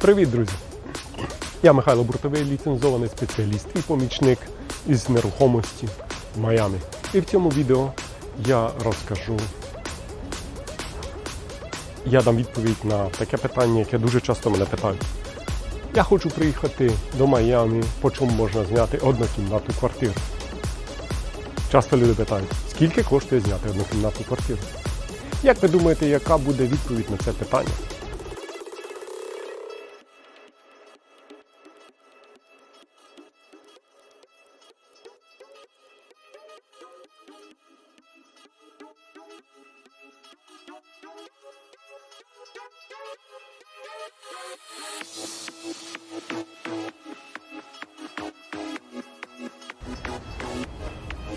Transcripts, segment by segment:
Привіт, друзі! Я Михайло Буртовий, ліцензований спеціаліст і помічник із нерухомості в Майамі. І в цьому відео я розкажу, я дам відповідь на таке питання, яке дуже часто мене питають. Я хочу приїхати до Майамі, по чому можна зняти однокімнатну квартиру. Часто люди питають, скільки коштує зняти однокімнатну квартиру? Як ви думаєте, яка буде відповідь на це питання?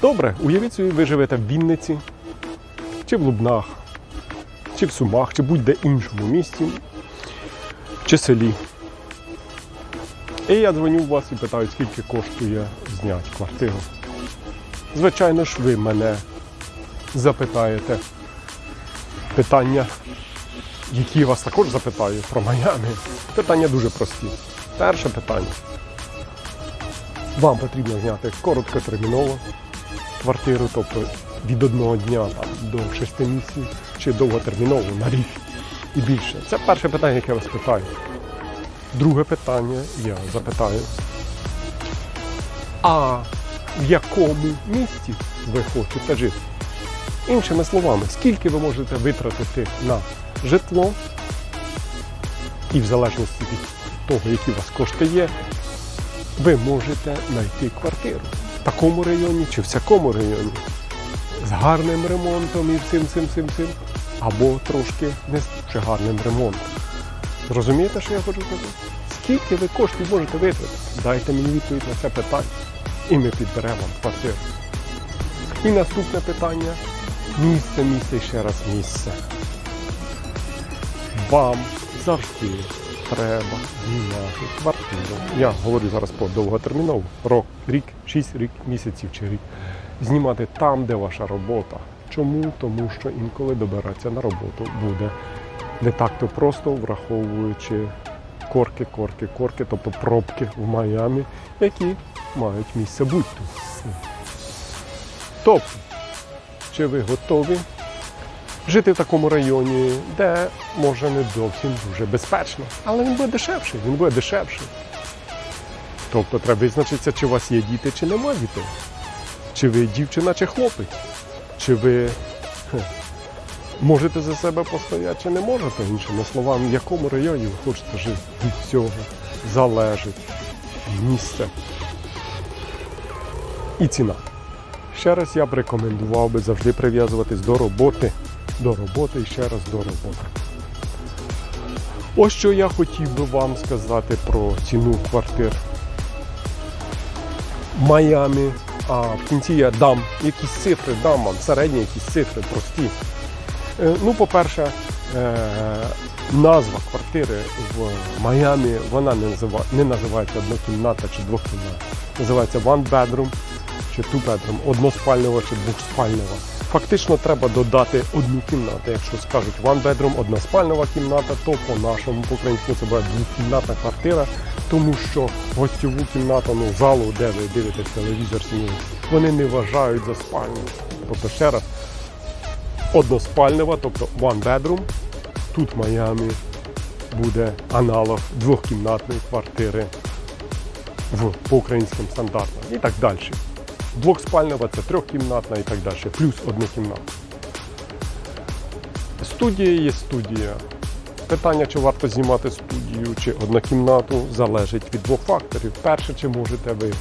Добре, уявіть собі, ви живете в Вінниці, чи в Лубнах, чи в Сумах, чи будь-де іншому місті, чи селі. І я дзвоню в вас і питаю, скільки коштує зняти квартиру. Звичайно ж, ви мене запитаєте питання, які вас також запитаю про Майами. Питання дуже прості. Перше питання. Вам потрібно зняти короткотерміново квартиру, тобто від одного дня там, до 6 місяців, чи довготерміново на рік і більше. Це перше питання, яке я вас питаю. Друге питання я запитаю. А в якому місті ви хочете жити? Іншими словами, скільки ви можете витратити на житло, і в залежності від того, які у вас кошти є, ви можете знайти квартиру в такому районі чи в всякому районі. З гарним ремонтом і всім цим цим цим. Або трошки не дуже гарним ремонтом. Зрозумієте, що я хочу сказати? Скільки ви коштів можете витратити? Дайте мені відповідь на це питання. І ми підберемо квартиру. І наступне питання. Місце, місце і ще раз місце. Вам завжди треба знімати квартиру. Я говорю зараз по довготермінову. Рок, рік, 6 рік, місяців чи рік. Знімати там, де ваша робота. Чому? Тому що інколи добиратися на роботу буде не так-то просто, враховуючи корки, корки, корки, тобто пробки в Майамі, які мають місце тут. Тобто, чи ви готові жити в такому районі, де може не зовсім дуже безпечно, але він буде дешевший, він буде дешевший. Тобто треба визначитися, чи у вас є діти, чи нема дітей. Чи ви дівчина, чи хлопець. Чи ви хе, можете за себе постояти, чи не можете, іншими словами, в якому районі ви хочете жити. Від цього залежить місце і ціна. Ще раз я б рекомендував би завжди прив'язуватись до роботи, до роботи і ще раз до роботи. Ось що я хотів би вам сказати про ціну квартир в Майамі. А в кінці я дам якісь цифри, дам вам середні якісь цифри прості. Е, Ну, по-перше, е, назва квартири в Майамі вона не, називається однокімната чи двокімната. Називається one bedroom чи bedroom, односпальнова чи двохспальнова. Фактично треба додати одну кімнату. Якщо скажуть one bedroom, односпальнова кімната, то по-нашому, по-українському це буде двокімнатна квартира, тому що гостьову кімнату, ну, залу, де ви дивитесь телевізор, сім'ю, вони не вважають за спальню. Тобто ще раз, односпальнова, тобто one bedroom, тут в Майамі буде аналог двохкімнатної квартири в, по українським стандартам і так далі. Двохспальнова це трьохкімнатна і так далі, плюс однокімнатна. Студія є студія. Питання, чи варто знімати студію чи однокімнату, залежить від двох факторів. Перше, чи можете ви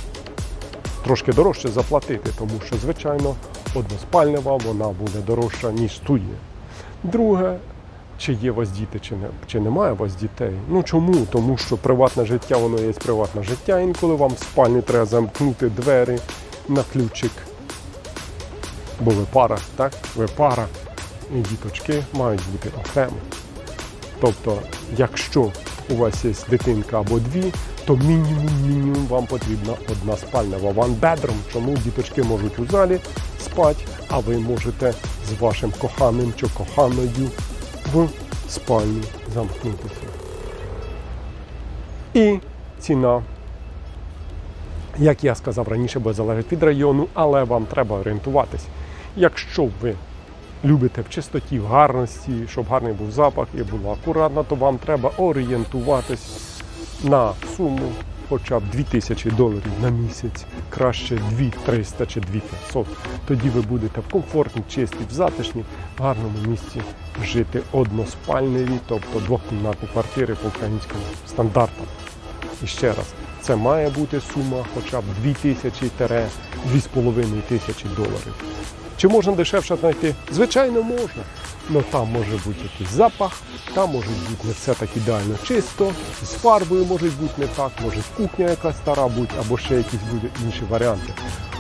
трошки дорожче заплатити, тому що, звичайно, односпальнева вона буде дорожча, ніж студія. Друге, чи є у вас діти, чи, не, чи немає у вас дітей. Ну чому? Тому що приватне життя, воно є приватне життя. Інколи вам в спальні треба замкнути двері на ключик. Бо ви пара, так? Ви пара. І діточки мають бути окремо. Тобто, якщо у вас є дитинка або дві, то мінімум мінімум вам потрібна одна спальня. One bedroom. Чому діточки можуть у залі спати, а ви можете з вашим коханим чи коханою в спальні замкнутися. І ціна, як я сказав раніше, буде залежить від району, але вам треба орієнтуватись. Якщо ви любите в чистоті, в гарності, щоб гарний був запах і було акуратно, то вам треба орієнтуватись на суму хоча б 2000 доларів на місяць, краще 2300 чи 2500. Тоді ви будете в комфортній, чистій, в затишній, гарному місці жити односпальневі, тобто двокімнатні квартири по українським стандартам. І ще раз, це має бути сума хоча б 2000-2500 тисячі доларів. Чи можна дешевше знайти? Звичайно, можна. але там може бути якийсь запах, там може бути не все так ідеально чисто, з фарбою може бути не так, може кухня якась стара бути, або ще якісь будуть інші варіанти.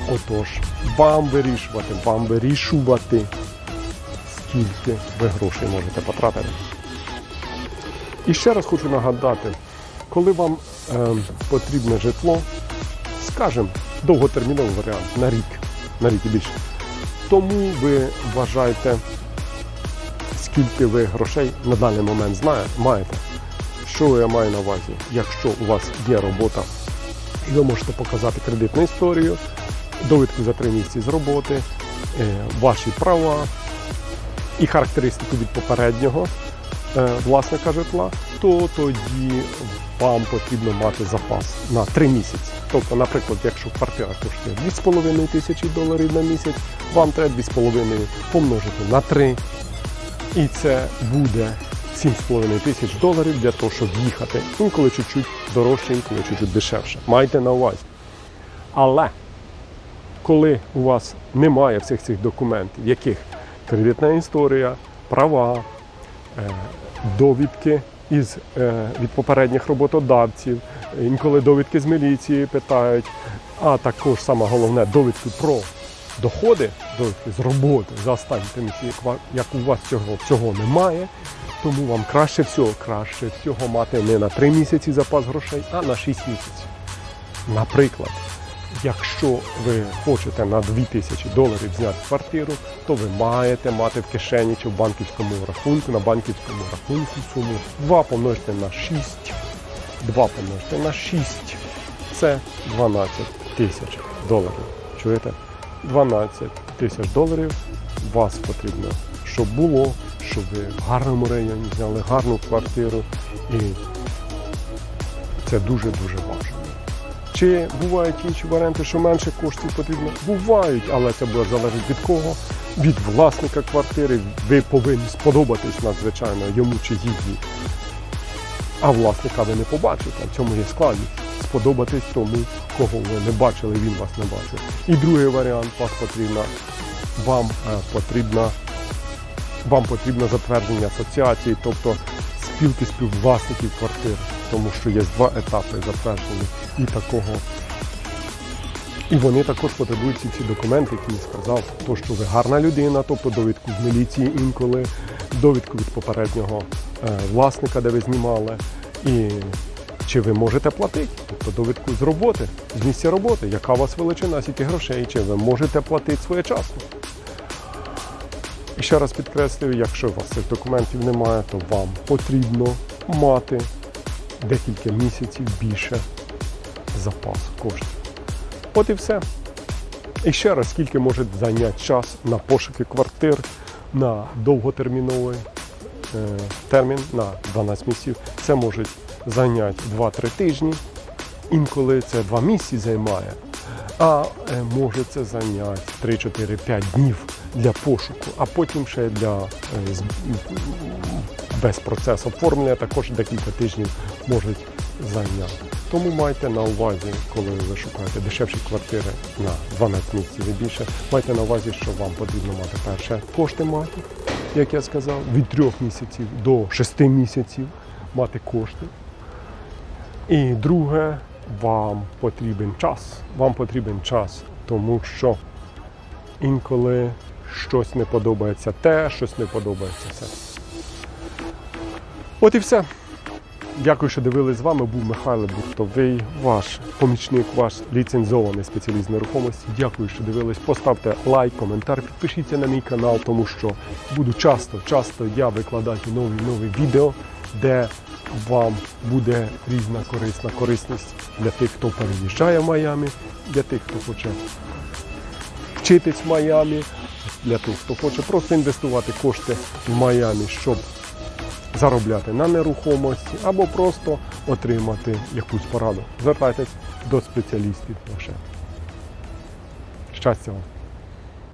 Отож, вам вирішувати, вам вирішувати, скільки ви грошей можете потратити. І ще раз хочу нагадати, коли вам потрібне житло, скажімо, довготерміновий варіант на рік, на рік і більше. Тому ви вважаєте, скільки ви грошей на даний момент знає, маєте. Що я маю на увазі? Якщо у вас є робота, і ви можете показати кредитну історію, довідку за три місяці з роботи, е, ваші права і характеристику від попереднього власника житла, то тоді вам потрібно мати запас на 3 місяці. Тобто, наприклад, якщо квартира коштує 2,5 тисячі доларів на місяць, вам треба 2,5 помножити на 3. І це буде 7,5 тисяч доларів для того, щоб їхати. Інколи чуть-чуть дорожче, інколи чуть-чуть дешевше. Майте на увазі. Але коли у вас немає всіх цих документів, яких кредитна історія, права, е, довідки із, е, від попередніх роботодавців, інколи довідки з міліції питають, а також саме головне довідки про доходи, довідки з роботи. За останні місяці, як у вас цього, цього немає, тому вам краще всього, краще всього мати не на 3 місяці запас грошей, а на 6 місяців. Наприклад, якщо ви хочете на 2000 доларів зняти квартиру, то ви маєте мати в кишені чи в банківському рахунку, на банківському рахунку суму 2 помножити на 6, 2 помножити на 6, це 12 тисяч доларів. Чуєте? 12 тисяч доларів вас потрібно, щоб було, щоб ви в гарному районі зняли гарну квартиру. І це дуже-дуже важливо. Чи бувають інші варіанти, що менше коштів потрібно? Бувають, але це буде залежати від кого? Від власника квартири. Ви повинні сподобатись надзвичайно йому чи їй. А власника ви не побачите. В цьому є складність. Сподобатись тому, кого ви не бачили, він вас не бачив. І другий варіант вас потрібно, вам е, потрібно, вам потрібно затвердження асоціації, тобто спілки співвласників квартир, тому що є два етапи затвердження і такого. І вони також потребують ці всі документи, які я сказав, то що ви гарна людина, тобто довідку з міліції інколи, довідку від попереднього е, власника, де ви знімали, і чи ви можете платити, тобто довідку з роботи, з місця роботи, яка у вас величина, скільки грошей, чи ви можете платити своєчасно. І ще раз підкреслюю, якщо у вас цих документів немає, то вам потрібно мати декілька місяців більше запас коштів. От і все. І ще раз, скільки може зайняти час на пошуки квартир на довготерміновий е, термін на 12 місяців. Це може зайняти 2-3 тижні, інколи це 2 місяці займає, а е, може це зайняти 3-4-5 днів для пошуку, а потім ще для е, без процесу оформлення також декілька тижнів можуть зайняти. Тому майте на увазі, коли ви шукаєте дешевші квартири на 12 місяців і більше, майте на увазі, що вам потрібно мати перше кошти мати, як я сказав, від 3 місяців до 6 місяців мати кошти. І друге, вам потрібен час. Вам потрібен час, тому що інколи щось не подобається те, щось не подобається це. От і все. Дякую, що дивились з вами. Був Михайло Бурхтовий, ваш помічник, ваш ліцензований спеціаліст нерухомості. Дякую, що дивились. Поставте лайк, коментар, підпишіться на мій канал, тому що буду часто, часто я викладати нові нові відео, де вам буде різна корисна корисність для тих, хто переїжджає в Майамі, для тих, хто хоче вчитись в Майамі, для тих, хто хоче просто інвестувати кошти в Майамі, щоб заробляти на нерухомості або просто отримати якусь пораду. Звертайтесь до спеціалістів лише. Щастя вам!